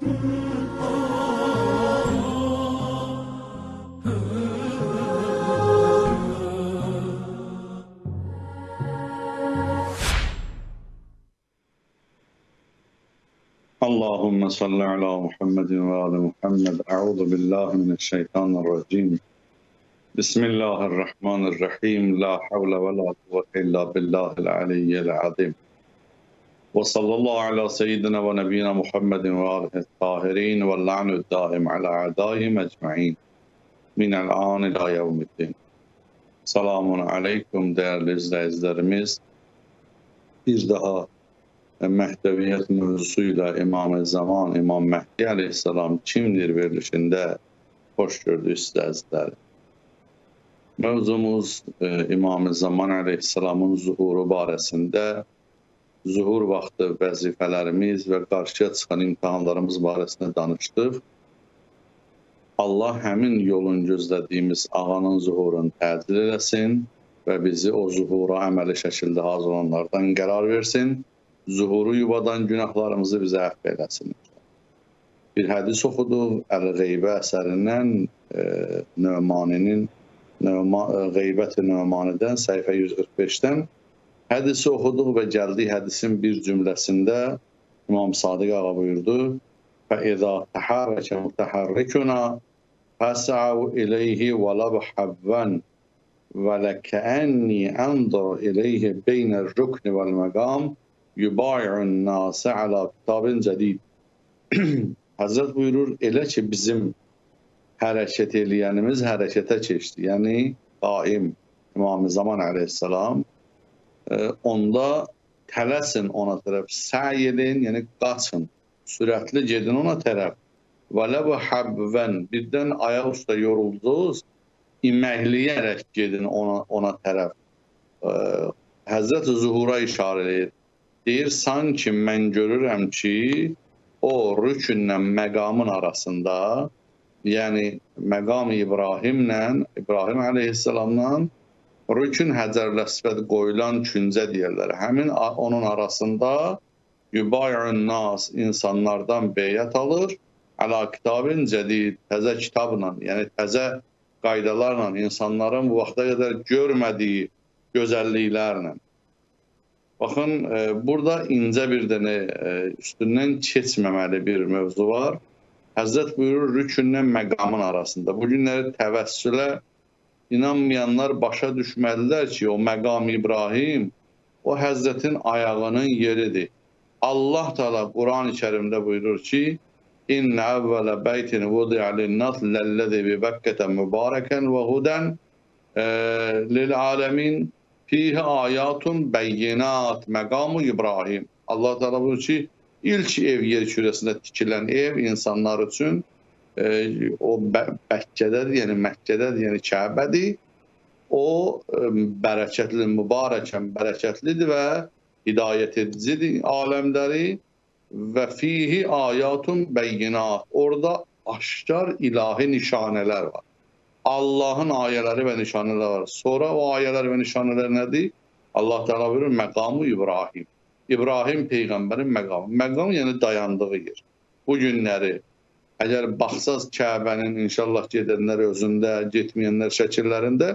اللهم صل على محمد وآل محمد. أعوذ بالله من الشيطان الرجيم. بسم الله الرحمن الرحيم. لا حول ولا قوة إلا بالله العلي العظيم. وصلى الله على سيدنا ونبينا محمد وآله الطاهرين واللعن الدائم على أعدائهم أجمعين من الآن إلى يوم الدين Selamun Aleyküm değerli izleyicilerimiz. Bir daha Mehdeviyyət mövzusuyla İmam-ı Zaman, İmam Mehdi Aleyhisselam kimdir verilişində hoş gördük izləyiciləri. Mövzumuz e, İmam-ı Zaman Aleyhisselamın zuhuru barəsində zuhur vaxtı vəzifələrimiz və qarşıya çıxan imtahanlarımız barəsində danışdıq. Allah həmin yolun gözlədiyimiz ağanın zuhurunu təcil eləsin və bizi o zuhura əməli şəkildə hazırlananlardan qərar versin. Zuhuru yuvadan günahlarımızı bizə əfv eləsin. Bir hədis oxuduq Əl-Qeybə əsərindən e, Nömaninin Nöma, e, Qeybət-i Nömanidən səhifə 145-dən hədisi oxuduq və gəldik hədisin bir cümləsində İmam Sadiq ağa buyurdu: "Fəizə təharrəkə mutaharrikuna فاسعوا إليه ولو حبا ولكأني أنظر إليه بين الركن والمقام يبايع الناس على kitab cədid. Həzrət buyurur, elə ki bizim hərəkət eləyənimiz hərəkətə keçdi. Yəni daim İmam Zaman əleyhissalam e, onda tələsin ona tərəf, səy edin, yəni qaçın, sürətli gedin ona tərəf. Və ləvə həbvən birdən ayaq üstə yoruldunuz, iməkləyərək gedin ona, ona tərəf. Ə, Həzrət Zuhura işarə edir. Deyir, sanki mən görürəm ki, o rükünlə məqamın arasında, yəni məqam İbrahimlə, İbrahim əleyhissalamla rükün Həcərlə sifət qoyulan küncə deyirlər. Həmin onun arasında Yubayun nas insanlardan beyət alır əla kitabın cədid, təzə kitabla, yəni təzə qaydalarla, insanların bu vaxta qədər görmədiyi gözəlliklərlə. Baxın, e, burada incə bir dənə e, üstündən keçməməli bir mövzu var. Həzrət buyurur, rükünlə məqamın arasında. Bu günləri təvəssülə inanmayanlar başa düşməlidir ki, o məqam İbrahim o Həzrətin ayağının yeridir. Allah Teala Kur'an-ı Kerim'de buyurur ki: "İn evvela beytin vudi'a lin-nas lellezî bi Bekke'te mübareken ve huden e, lil alemin fihi ayatun beyinat." Mekamı İbrahim. Allah Teala buyurur ki, ilk ev yer küresinde dikilen ev insanlar için o Məkkədədir, yəni Məkkədədir, yəni Kəbədir. O e, bərəkətli, mübarəkən bərəkətlidir və hidayət edicidir aləmləri və fihi ayatun beyinat. Orada aşkar ilahi nişanələr var. Allahın ayələri və nişanələri var. Sonra o ayələr və nişanələr nədir? Allah Teala buyurur məqamı İbrahim. İbrahim peyğəmbərin məqamı. Məqam yəni dayandığı yer. Bu günləri əgər baxsaz Kəbənin inşallah gedənlər özündə, getməyənlər şəkillərində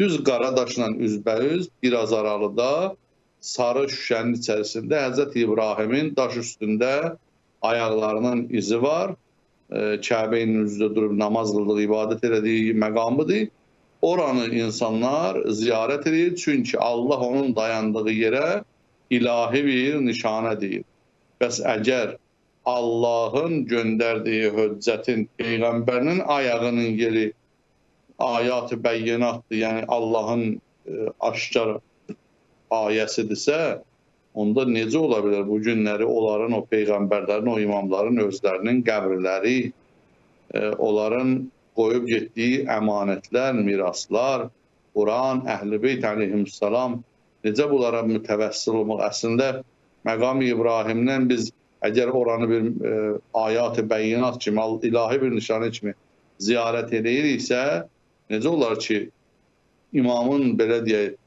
düz qara daşla üzbəüz biraz aralıda sarı şüşənin içərisində Həzrət İbrahimin daş üstündə ayaqlarının izi var. Kəbənin üzrə durub namaz qıldığı, ibadət elədiyi məqamıdır. Oranı insanlar ziyarət edir, çünki Allah onun dayandığı yerə ilahi bir nişanə deyir. Bəs əgər Allahın göndərdiyi höccətin, Peyğəmbərinin ayağının yeri ayat-ı bəyyinatdır, yəni Allahın aşkar ayəsidirsə, onda necə ola bilər bu günləri onların o peyğəmbərlərin, o imamların özlərinin qəbirləri, e, onların qoyub getdiyi əmanətlər, miraslar, Quran, Əhl-i əleyhissalam necə bunlara mütəvəssil olmaq? Əslində məqam İbrahimdən biz əgər oranı bir e, ayat-ı bəyyinat kimi, ilahi bir nişanə kimi ziyarət ediriksə, necə olar ki, imamın belə deyək,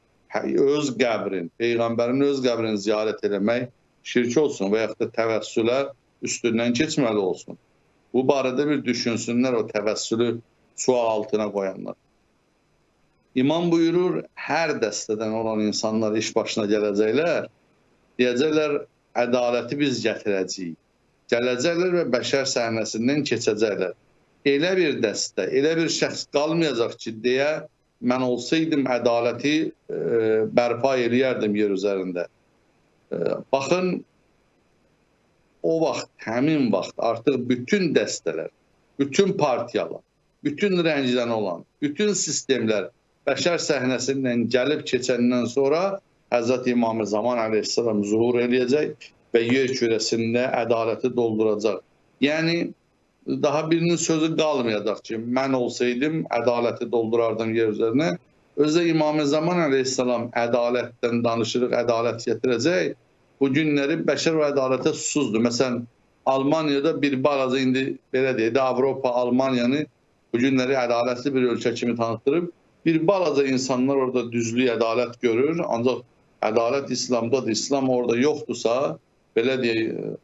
öz qəbrin, Peyğəmbərin öz qəbrini ziyarət eləmək şirk olsun və yaxud da təvəssülə üstündən keçməli olsun. Bu barədə bir düşünsünlər o təvəssülü sual altına qoyanlar. İmam buyurur, hər dəstədən olan insanlar iş başına gələcəklər. Deyəcəklər, ədaləti biz gətirəcəyik. Gələcəklər və bəşər səhnəsindən keçəcəklər. Elə bir dəstə, elə bir şəxs qalmayacaq ki, deyə mən olsaydım ədaləti e, bərpa eləyərdim yer üzərində. E, baxın, o vaxt, həmin vaxt artıq bütün dəstələr, bütün partiyalar, bütün rəngdən olan, bütün sistemlər bəşər səhnəsindən gəlib keçəndən sonra Həzrət İmam Zaman əleyhissalam zuhur eləyəcək və yer kürəsində ədaləti dolduracaq. Yəni daha birinin sözü qalmayacaq ki, mən olsaydım ədaləti doldurardım yer üzərinə. Özdə İmam Zaman əleyhissalam ədalətdən danışırıq, ədalət gətirəcək. Bu günləri bəşər və ədalətə susuzdur. Məsələn, Almaniyada bir balaca indi belə deyək də Avropa Almaniyanı bu günləri ədalətli bir ölkə kimi tanıtdırıb. Bir balaca insanlar orada düzlük, ədalət görür. Ancaq ədalət İslamdadır. İslam orada yoxdursa, belə deyək,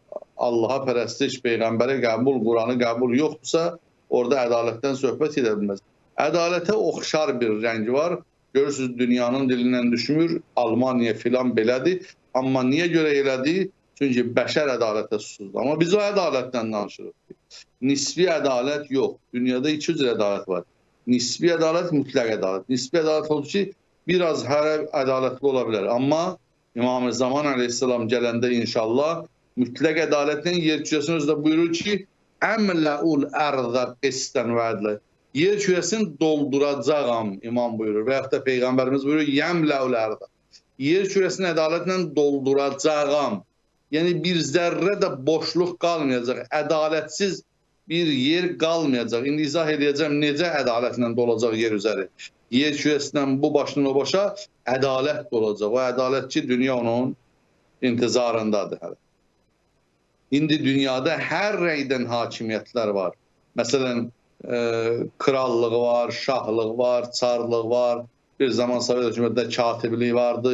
Allaha pərəstiş, peyğəmbərə qəbul, Quranı qəbul yoxdursa, orada ədalətdən söhbət edə bilməz. Ədalətə oxşar bir rəng var. Görürsüz dünyanın dilindən düşmür. Almaniya filan belədir. Amma niyə görə elədi? Çünki bəşər ədalətə susuzdur. Amma biz o ədalətdən danışırıq. Nisbi ədalət yox. Dünyada iki cür ədalət var. Nisbi ədalət, mütləq ədalət. Nisbi ədalət odur ki, biraz hər ədalətli ola bilər. Amma İmam-ı Zaman əleyhissalam gələndə inşallah mütləq ədalətlə yer kürəsini özdə buyurur ki, əmləul ərdə qistən və ədlə. Yer kürəsini dolduracağam imam buyurur və yaxud da Peyğəmbərimiz buyurur, yəmləul ərdə. Yer kürəsini ədalətlə dolduracağam. Yəni bir zərrə də boşluq qalmayacaq. Ədalətsiz bir yer qalmayacaq. İndi izah edəcəm necə ədalətlə dolacaq yer üzəri. Yer kürəsindən bu başdan o başa ədalət dolacaq. O ədalətçi dünya onun intizarındadır hələ. İndi dünyada hər rəngdən hakimiyyətlər var. Məsələn, e, krallıq var, şahlıq var, çarlıq var. Bir zaman Sovet hökumətində katiblik vardı.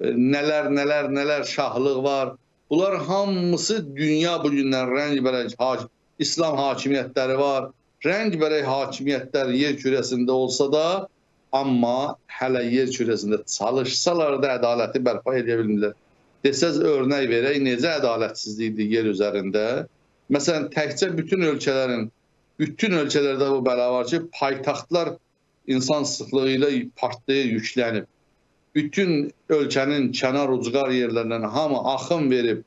E, nələr, nələr, nələr şahlıq var. Bunlar hamısı dünya bu gündən rəng-bərəng hakim, İslam hakimiyyətləri var. Rəng-bərəng hakimiyyətlər yer kürəsində olsa da, amma hələ yer kürəsində çalışsalar da ədaləti bərpa edə bilmirlər desəz örnək verək, necə ədalətsizlikdir yer üzərində. Məsələn, təkcə bütün ölkələrin, bütün ölkələrdə bu bəla var ki, paytaxtlar insan sıxlığı ilə partlayıb, yüklənib. Bütün ölkənin kənar ucqar yerlərindən hamı axın verib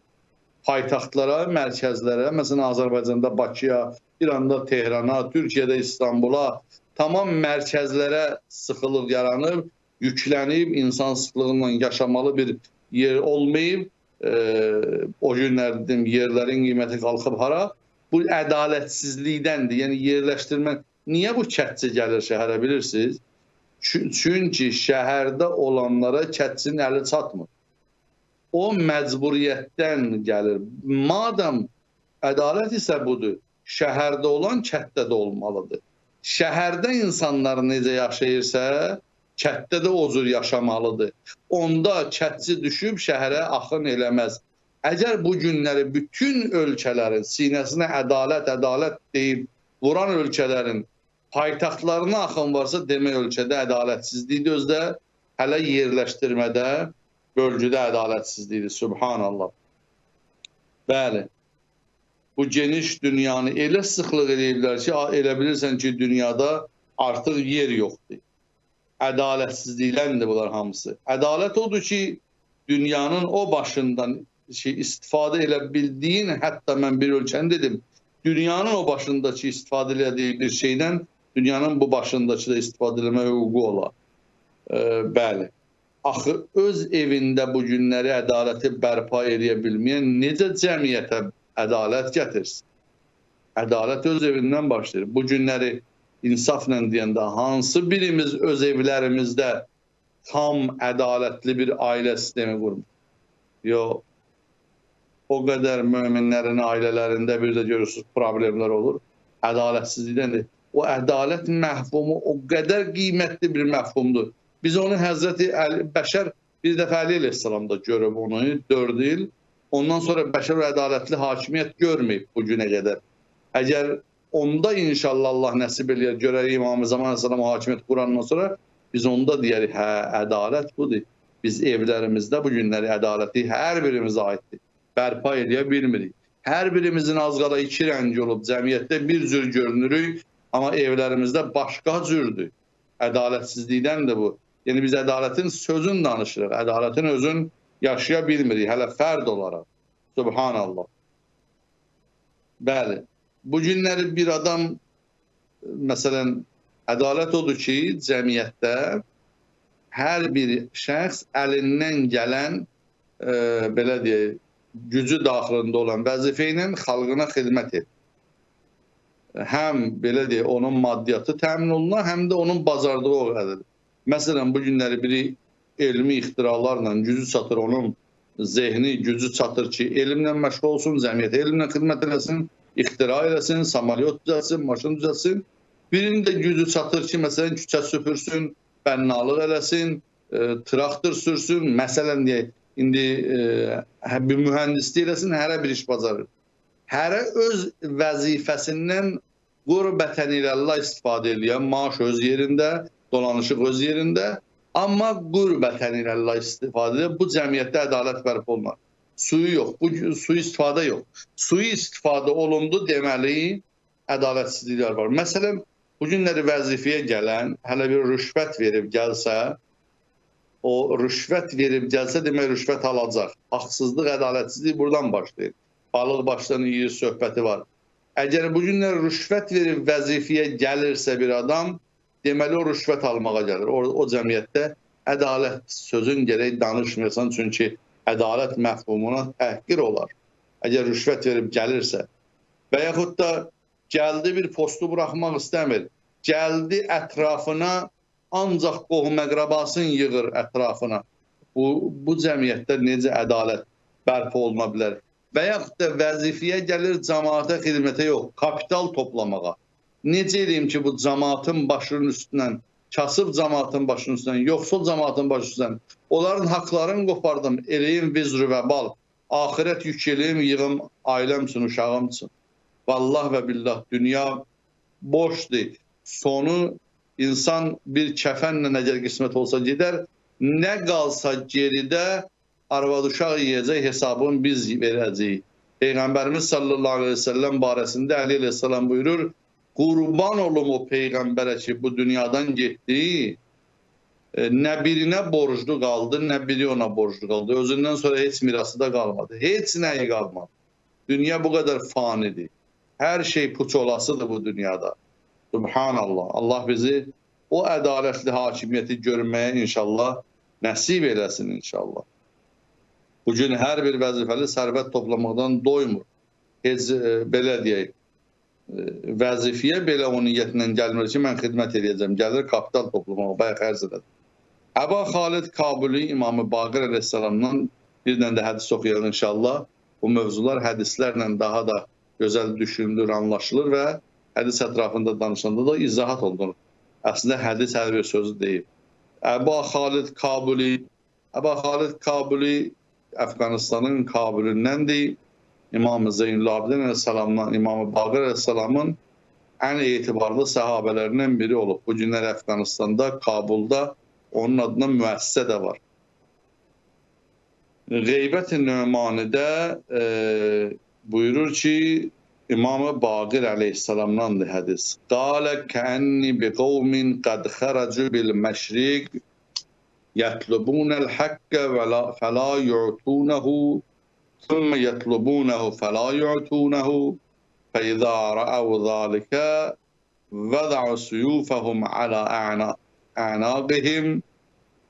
paytaxtlara, mərkəzlərə, məsələn, Azərbaycanda Bakıya, İranda Tehrana, Türkiyədə İstanbula, tamam mərkəzlərə sıxılıq yaranıb, yüklənib, insan sıxlığından yaşamalı bir yer olmayıb, e, o günlər dedim yerlərin qiyməti qalxıb hara? Bu ədalətsizlikdəndir. Yəni yerləşdirmə niyə bu kətçi gəlir şəhərə bilirsiniz? Çünki şəhərdə olanlara kətçinin əli çatmır. O məcburiyyətdən gəlir. Madam ədalət isə budur, şəhərdə olan kətdə də olmalıdır. Şəhərdə insanlar necə yaşayırsa, Kətdə də o cür yaşamalıdır. Onda kətçi düşüb şəhərə axın eləməz. Əgər bu günləri bütün ölkələrin sinəsinə ədalət, ədalət deyib vuran ölkələrin paytaxtlarına axın varsa, demək ölkədə ədalətsizlikdir özdə, hələ yerləşdirmədə, bölgüdə ədalətsizlikdir. Subhanallah. Bəli. Bu geniş dünyanı elə sıxlıq ediblər ki, elə bilirsən ki, dünyada artıq yer yoxdur ədalətsizliklərdir bunlar hamısı. Ədalət odur ki, dünyanın o başından şey istifadə elə bildiyin, hətta mən bir ölkəni dedim, dünyanın o başındakı istifadə elədiyi bir şeydən dünyanın bu başındakı da istifadə etmə hüququ ola. E, bəli. Axı öz evində bu günləri ədaləti bərpa edə bilməyən necə cəmiyyətə ədalət gətirsin? Ədalət öz evindən başlayır. Bu günləri insafla deyəndə hansı birimiz öz evlərimizdə tam ədalətli bir ailə sistemi qurmuş? Yox. O qədər möminlərin ailələrində bir də görürsüz problemlər olur. Ədalətsizlikdəndir. O ədalət məhfumu o qədər qiymətli bir məhfumdur. Biz onu Həzrəti Əli, Bəşər bir dəfə Əli əleyhissalamda görüb onu 4 il. Ondan sonra bəşər və ədalətli hakimiyyət görməyib bu günə qədər. Əgər onda inşallah Allah nəsib eləyər, görərik İmam Zaman Aleyhisselam hakimiyyət qurandan sonra biz onda deyərik, hə, ədalət budur. Biz evlərimizdə bu günləri ədaləti hər birimizə aiddir. Bərpa edə bilmirik. Hər birimizin az qala iki rəngi olub, cəmiyyətdə bir cür görünürük, amma evlərimizdə başqa cürdür. Ədalətsizlikdən də bu. Yəni biz ədalətin sözün danışırıq, ədalətin özün yaşaya bilmirik, hələ fərd olaraq. Subhanallah. Bəli. Bu günləri bir adam məsələn ədalət odur ki, cəmiyyətdə hər bir şəxs əlindən gələn e, belə deyək, gücü daxilində olan vəzifə ilə xalqına xidmət edir. Həm belə deyək, onun maddiyyatı təmin olunur, həm də onun bazardığı o qədərdir. Məsələn, bu günləri biri elmi ixtiralarla gücü çatır, onun zehni gücü çatır ki, elmlə məşğul olsun, cəmiyyətə elmlə xidmət eləsin, ixtira eləsin, samalyot düzəlsin, maşın düzəlsin. Birinin də gücü çatır ki, məsələn, küçə süpürsün, bənnalıq eləsin, e, traktor sürsün, məsələn deyək, indi e, bir mühəndislik eləsin, hərə bir iş bacarır. Hərə öz vəzifəsindən qurbətən ilə Allah istifadə edən maaş öz yerində, dolanışıq öz yerində, amma qurbətən ilə istifadə edir. Bu cəmiyyətdə ədalət bərpa olunur. Suyu yox, bu suyu istifadə yox. Suyu istifadə olundu deməli ədalətsizliklər var. Məsələn, bu günləri vəzifəyə gələn hələ bir rüşvət verib gəlsə, o rüşvət verib gəlsə demək rüşvət alacaq. Haqsızlıq, ədalətsizlik buradan başlayır. Balıq başdan yeyir söhbəti var. Əgər bu günlər rüşvət verib vəzifəyə gəlirsə bir adam, deməli o rüşvət almağa gəlir. O, o cəmiyyətdə ədalət sözün gərək danışmırsan çünki ədalət məfhumuna təhqir olar. Əgər rüşvət verib gəlirsə və yaxud da gəldi bir postu buraxmaq istəmir. Gəldi ətrafına ancaq qohum əqrabasını yığır ətrafına. Bu, bu cəmiyyətdə necə ədalət bərpa oluna bilər? Və yaxud da vəzifəyə gəlir cəmaata xidmətə yox, kapital toplamağa. Necə eləyim ki, bu cəmaatın başının üstündən, kasıb cəmaatın başının üstündən, yoxsul cəmaatın başının üstündən, onların haqlarını qopardım, eləyim vizru və bal, axirət yük eləyim, yığım ailəm üçün, uşağım üçün. Vallah və billah, dünya boşdur. Sonu insan bir kəfənlə əgər qismət olsa gedər, nə qalsa geridə arvad uşaq yeyəcək hesabını biz verəcəyik. Peyğəmbərimiz sallallahu aleyhi ve sellem barəsində Əli aleyhissalam buyurur, qurban olum o peyğəmbərə ki, bu dünyadan getdi, e, nə birinə borclu qaldı, nə biri ona borclu qaldı. Özündən sonra heç mirası da qalmadı. Heç nəyi qalmadı. Dünya bu qədər fanidir. Hər şey puç olasıdır bu dünyada. Subhanallah. Allah bizi o ədalətli hakimiyyəti görməyə inşallah nəsib eləsin inşallah. Bugün hər bir vəzifəli sərvət toplamaqdan doymur. Heç e, belə deyək, e, vəzifəyə belə o niyyətlə gəlmir ki, mən xidmət edəcəm. Gəlir kapital toplamağa, bayaq ərz elədim. Əba Xalid Kabuli İmamı Baqir əleyhissalamdan bir dənə də hədis oxuyaq inşallah. Bu mövzular hədislərlə daha da gözəl düşünülür, anlaşılır və hədis ətrafında danışanda da izahat olunur. Əslində hədis hər bir sözü deyib. Əba Xalid Kabuli Əba Xalid Kabuli Əfqanistanın Kabulündəndir. İmam-ı Zeynül Abidin Aleyhisselam'dan İmam-ı Aleyhisselam'ın en itibarlı sahabelerinin biri olup bu günler Afganistan'da, Kabul'da onun adına müessese de var. Gıybet-i Nümani'de e, buyurur ki İmam-ı Bagir aleyhisselamdandır hadis. Kale keenni bi kavmin kad haracu bil meşrik yetlubunel hakke ve la fela yu'tunehu ثم يطلبونه فلا يعطونه. فإذا رأوا ذلك وضعوا سيوفهم على أعناقهم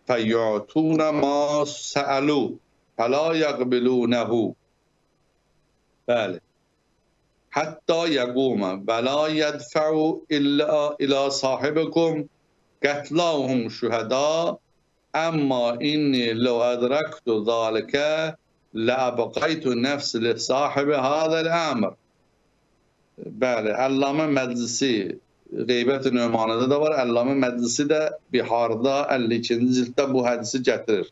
فيعطون ما سألوا فلا يقبلونه. بله حتى يقوم ولا يدفع إلا إلى صاحبكم قتلاهم شهداء أما إني لو أدركت ذلك لأبقيت نفس لصاحب هذا الأمر Bəli, Əllamə Məclisi Qeybət-i Nömanədə də var. Əllamə Məclisi də Biharda 52-ci cilddə bu hədisi gətirir.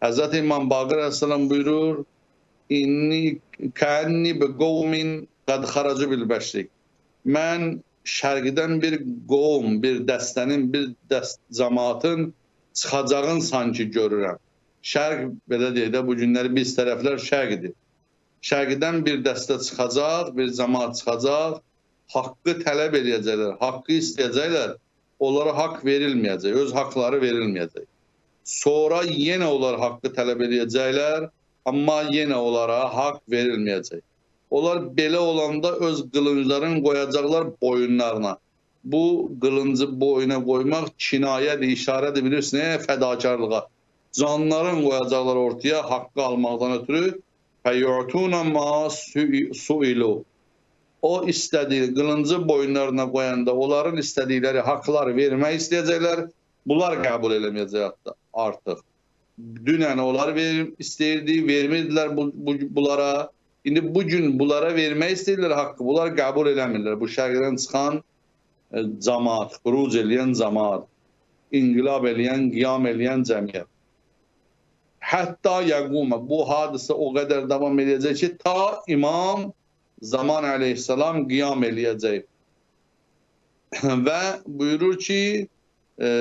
Həzrət İmam Baqir Əsələm buyurur, inni kənni bi qovmin qad xaracu bil bəşrik. Mən şərqdən bir qovm, bir dəstənin, bir dəst cəmaatın çıxacağını sanki görürəm. Şərq belə deyək də bu günləri biz tərəflər şərqdir. Şərqdən bir dəstə çıxacaq, bir cəmaat çıxacaq, haqqı tələb edəcəklər, haqqı istəyəcəklər, onlara haqq verilməyəcək, öz haqqları verilməyəcək. Sonra yenə onlar haqqı tələb edəcəklər, amma yenə onlara haqq verilməyəcək. Onlar belə olanda öz qılınclarını qoyacaqlar boyunlarına. Bu qılıncı boyuna qoymaq kinayədir, işarədir bilirsiniz, fədakarlığa. Canlarını qoyacaqlar ortaya haqqı almaqdan ötürü fəyutuna ma suilu. O istədiyi qılıncı boyunlarına qoyanda onların istədikləri haqqları vermək istəyəcəklər. Bunlar qəbul eləməyəcək hətta artıq. Dünən onlar verim istəyirdi, vermirdilər bu, bu, bunlara. İndi bu gün bunlara vermək istəyirlər haqqı. Bunlar qəbul eləmirlər. Bu şərqdən çıxan e, cəmaat, xuruc eləyən cəmaat, inqilab eləyən, qiyam eləyən cəmiyyət. Hətta yəquma bu hadisə o qədər davam edəcək ki, ta İmam Zaman əleyhissalam qiyam eləyəcək. Və buyurur ki, e,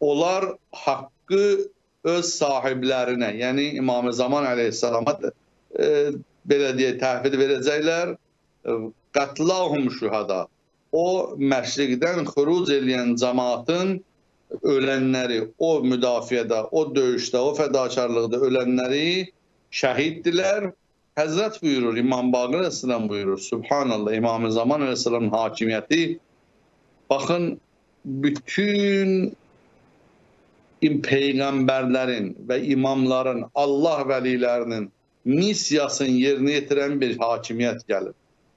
onlar haqqı öz sahiblərinə, yəni İmam Zaman əleyhissalama e, belə deyə təhvil verəcəklər. Qatlahum şühada. O məşriqdən xuruc eləyən cəmaatın ölənləri, o müdafiədə, o döyüşdə, o fədakarlıqda ölənləri şəhiddirlər. Həzrət buyurur, İmam Baqir Aleyhisselam buyurur. Subhanallah, İmam-ı Zaman Aleyhisselamın hakimiyyəti. Baxın, bütün peyğəmbərlərin və imamların, Allah vəlilərinin missiyasını yerinə yetirən bir hakimiyyət gəlir.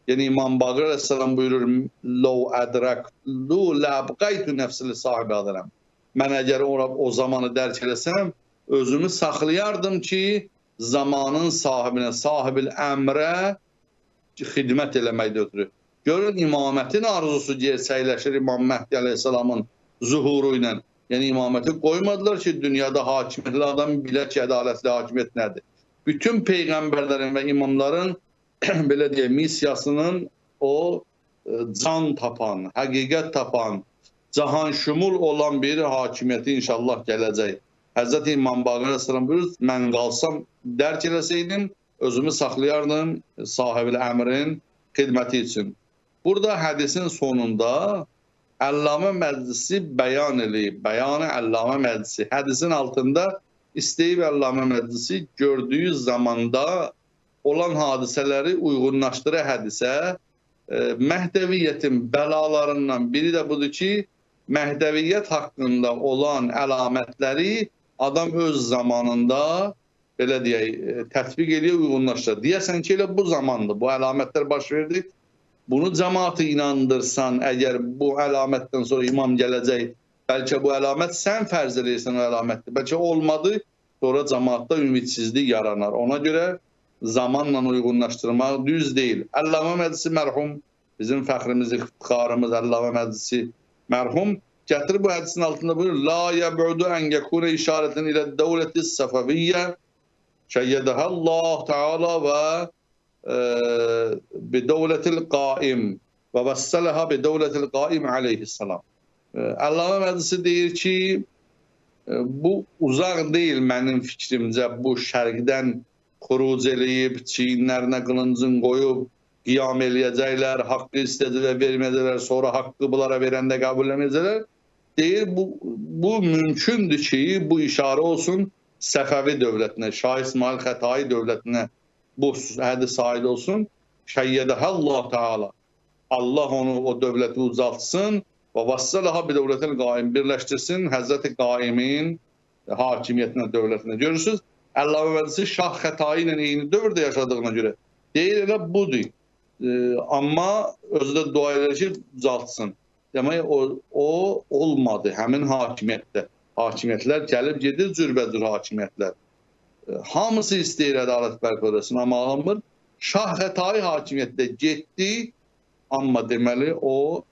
Yəni İmam Baqir Aleyhisselam buyurur: "Law adrak lu labqaytu nefsi sahibi adram." Mən əgər o, o zamanı dərk eləsəm, özümü saxlayardım ki, zamanın sahibinə, sahibil əmrə xidmət eləməkdə ötürü. Görün, imamətin arzusu gerçəkləşir İmam Məhdi Aleyhisselamın zuhuru ilə. Yəni imaməti qoymadılar ki, dünyada hakimiyyətli adam bilə ki, ədalətli hakimiyyət nədir. Bütün peyğəmbərlərin və imamların belə deyə missiyasının o e, can tapan, həqiqət tapan, cahan şumul olan bir hakimiyyəti inşallah gələcək. Həzrət İmam Baqir Əsələm buyurur, mən qalsam dərk eləsəydim, özümü saxlayardım sahibi əmrin xidməti üçün. Burada hədisin sonunda Əllamə Məclisi bəyan eləyib, bəyanı Əllamə Məclisi. Hədisin altında istəyib Əllamə Məclisi gördüyü zamanda olan hadisələri uyğunlaşdıra hədisə, e, Məhdəviyyətin bəlalarından biri də budur ki, Məhdəviyyət haqqında olan əlamətləri adam öz zamanında belə deyək, e, tətbiq edir, uyğunlaşdırır. Deyəsən ki, elə bu zamandır, bu əlamətlər baş verdi. Bunu cəmaatı inandırsan, əgər bu əlamətdən sonra imam gələcək, bəlkə bu əlamət sən fərz edirsən o əlamətdir. Bəlkə olmadı, sonra cəmaatda ümidsizlik yaranar. Ona görə zamanla uyğunlaşdırmaq düz deyil. Əllamə Məclisi mərhum, bizim fəxrimiz, ixtiqarımız Əllamə Məclisi mərhum Gətirib bu hədisin altında buyurur, La yəbudu ən yəkune işarətin ilə dövləti səfəviyyə şəyyədəhə Allah Teala və e, bi dövlətil qaim və vəssələha bi dövlətil qaim aleyhissalam. E, Allahın məclisi deyir ki, e, bu uzaq deyil mənim fikrimcə bu şərqdən xuruc eləyib, çiyinlərinə qılıncın qoyub, qiyam eləyəcəklər, haqqı istədilər, vermədilər, sonra haqqı bunlara verəndə qəbul etməyəcəklər. Deyir bu, bu mümkündür ki, bu işarə olsun Səfəvi dövlətinə, Şah İsmail Xətai dövlətinə bu hədis aid olsun. Şəyyədəhə Allah Teala. Allah onu o dövləti ucaltsın və vassalaha bir dövlətin qaim birləşdirsin Həzrəti Qaimin hakimiyyətinə, dövlətinə. Görürsünüz, Əllahə vəzisi Şah Xətai ilə eyni dövrdə yaşadığına görə deyir elə budur. Amma özü də dua edir ki, ucaltsın. Demək o, o olmadı həmin hakimiyyətdə. Hakimiyyətlər gəlib gedir cürbəcür hakimiyyətlər. Hamısı istəyir ədalət bərpa edəsin, amma alınmır. Şah Xətai hakimiyyətdə getdi, amma deməli o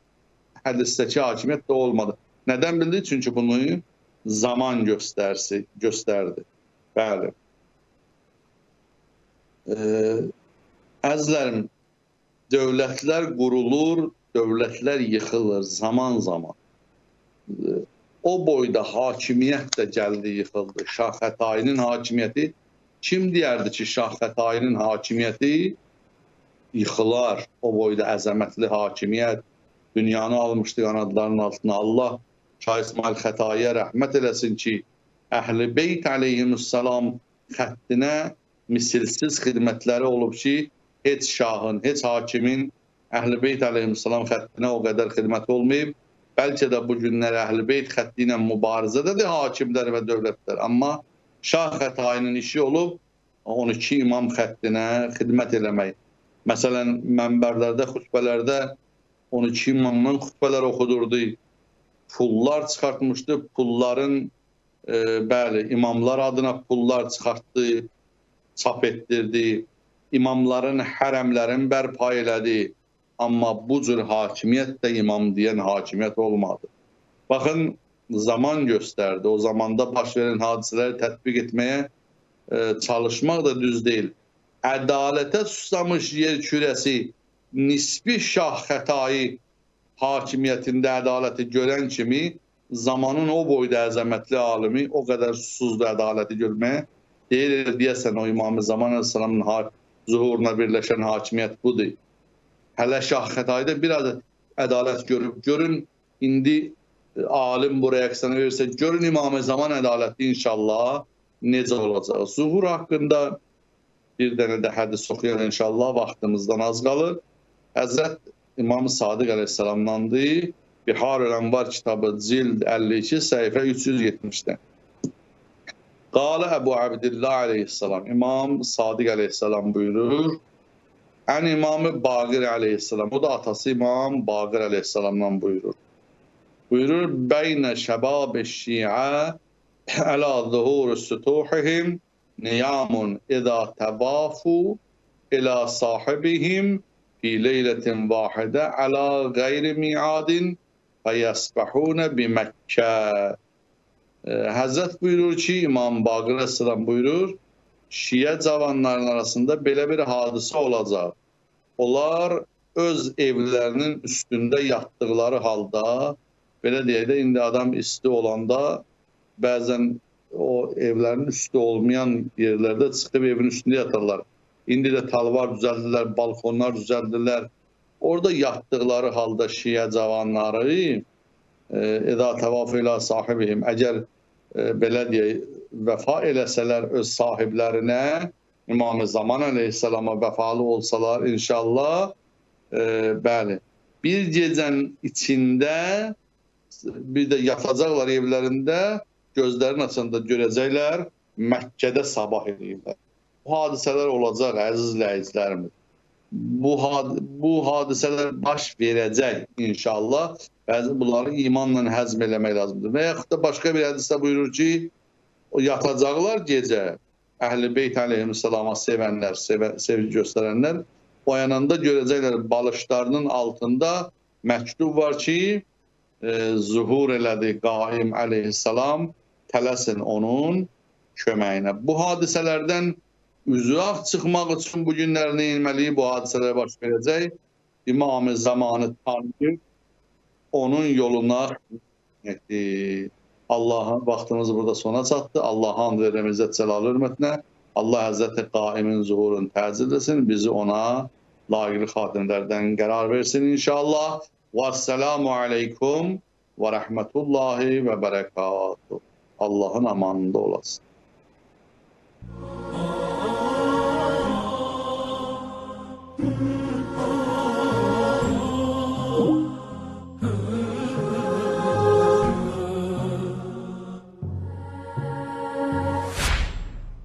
hədisdəki hakimiyyət də olmadı. Nədən bildi? Çünki bunu zaman göstərsi, göstərdi. Bəli. Əzizlərim, dövlətlər qurulur, dövlətlər yıxılır zaman zaman. E, o boyda hakimiyyət də gəldi, yıxıldı. Şah Xətayinin hakimiyyəti kim deyərdi ki, Şah Xətayinin hakimiyyəti yıxılar. O boyda əzəmətli hakimiyyət dünyanı almışdı qanadlarının altına. Allah Şah İsmail Xətaiyə rəhmət eləsin ki, Əhl-i Beyt əleyhissalam xəttinə misilsiz xidmətləri olub ki, heç şahın, heç hakimin Əhl-i əleyhissalam xəttinə o qədər xidmət olmayıb. Bəlkə də bu günlər Əhl-i xətti ilə mübarizədədir hakimlər və dövlətlər. Amma Şah Xətainin işi olub 12 imam xəttinə xidmət eləmək. Məsələn, mənbərlərdə, xütbələrdə 12 imamdan xütbələr oxudurdu. Pullar çıxartmışdı, pulların e, bəli, imamlar adına pullar çıxartdı, çap etdirdi. İmamların hərəmlərin bərpa elədi. Amma bu cür hakimiyyət də imam deyən hakimiyyət olmadı. Baxın, zaman göstərdi. O zamanda baş verən hadisələri tətbiq etməyə e, çalışmaq da düz deyil. Ədalətə susamış yer kürəsi nisbi şah xətayı hakimiyyətində ədaləti görən kimi zamanın o boyda əzəmətli alimi o qədər susuzdu ədaləti görməyə. Deyir, deyəsən o İmam-ı Zaman Aleyhisselamın zuhuruna birləşən hakimiyyət budur. Hələ şah xətayda biraz ədalət görüb. Görün, indi e, alim bu reaksiyonu verirsə, görün İmam-ı Zaman ədaləti inşallah necə olacaq. Zuhur haqqında bir dənə də hədis oxuyan inşallah vaxtımızdan az qalır. Həzrət İmam Sadiq əleyhissalamdandır. Bihar-ül Envar kitabı cild 52 səhifə 370-də. Qala Əbu Abdillah aleyhissalam, İmam Sadiq aleyhissalam buyurur. Ən İmamı Baqir aleyhissalam, o da atası İmam Baqir aleyhissalamdan buyurur. Buyurur, Beynə şəbab-ı şiə əla zuhur sütuhihim niyamun iza təvafu ilə sahibihim fi leyletin vahide ala gayri miadin ve yasbahune bi Mekke. Ee, Hazret buyurur ki İmam Baqir Aleyhisselam buyurur Şiə cavanların arasında belə bir hadisə olacaq. Onlar öz evlərinin üstündə yatdıqları halda belə deyək də indi adam isti olanda bəzən o evlərin üstü olmayan yerlərdə çıxıb evin üstündə yatarlar. İndi də talvar düzəldilər, balkonlar düzəldilər. Orada yatdıqları halda Şiə cavanları edə təvaf ilə sahibihim əgər e, belə deyək vəfa eləsələr öz sahiblərinə İmam-ı Zaman əleyhissalama vəfalı olsalar inşallah e, bəli bir gecənin içində bir də yatacaqlar evlərində gözlərini açanda görəcəklər Məkkədə sabah eləyirlər bu hadisələr olacaq əziz ləyiclərimiz. Bu, had bu hadisələr baş verəcək inşallah. Bunları imanla həzm eləmək lazımdır. Və yaxud da başqa bir hədisdə buyurur ki, yatacaqlar gecə Əhl-i Beyt əleyhissalama sevənlər, sevə, sevgi göstərənlər oyananda görəcəklər balışlarının altında məktub var ki, e, zuhur elədi Qaim əleyhissalam, tələsin onun köməyinə. Bu hadisələrdən uzaq çıxmaq üçün bu günlər nə etməliyik? Bu hadisələr baş verəcək. İmam-ı zamanı tanıyıb onun yoluna etti. Allah'ın vaxtımız burada sona çatdı. Allah'a hamd ve rəmizət cəlal hörmətinə. Allah Həzrəti Qaimin zuhurun təzir etsin. Bizi ona layiqli xatimlərdən qərar versin inşallah. Vəsselamu aleykum və rəhmətullahi və bərəkatuhu. Allah'ın amanında olasın.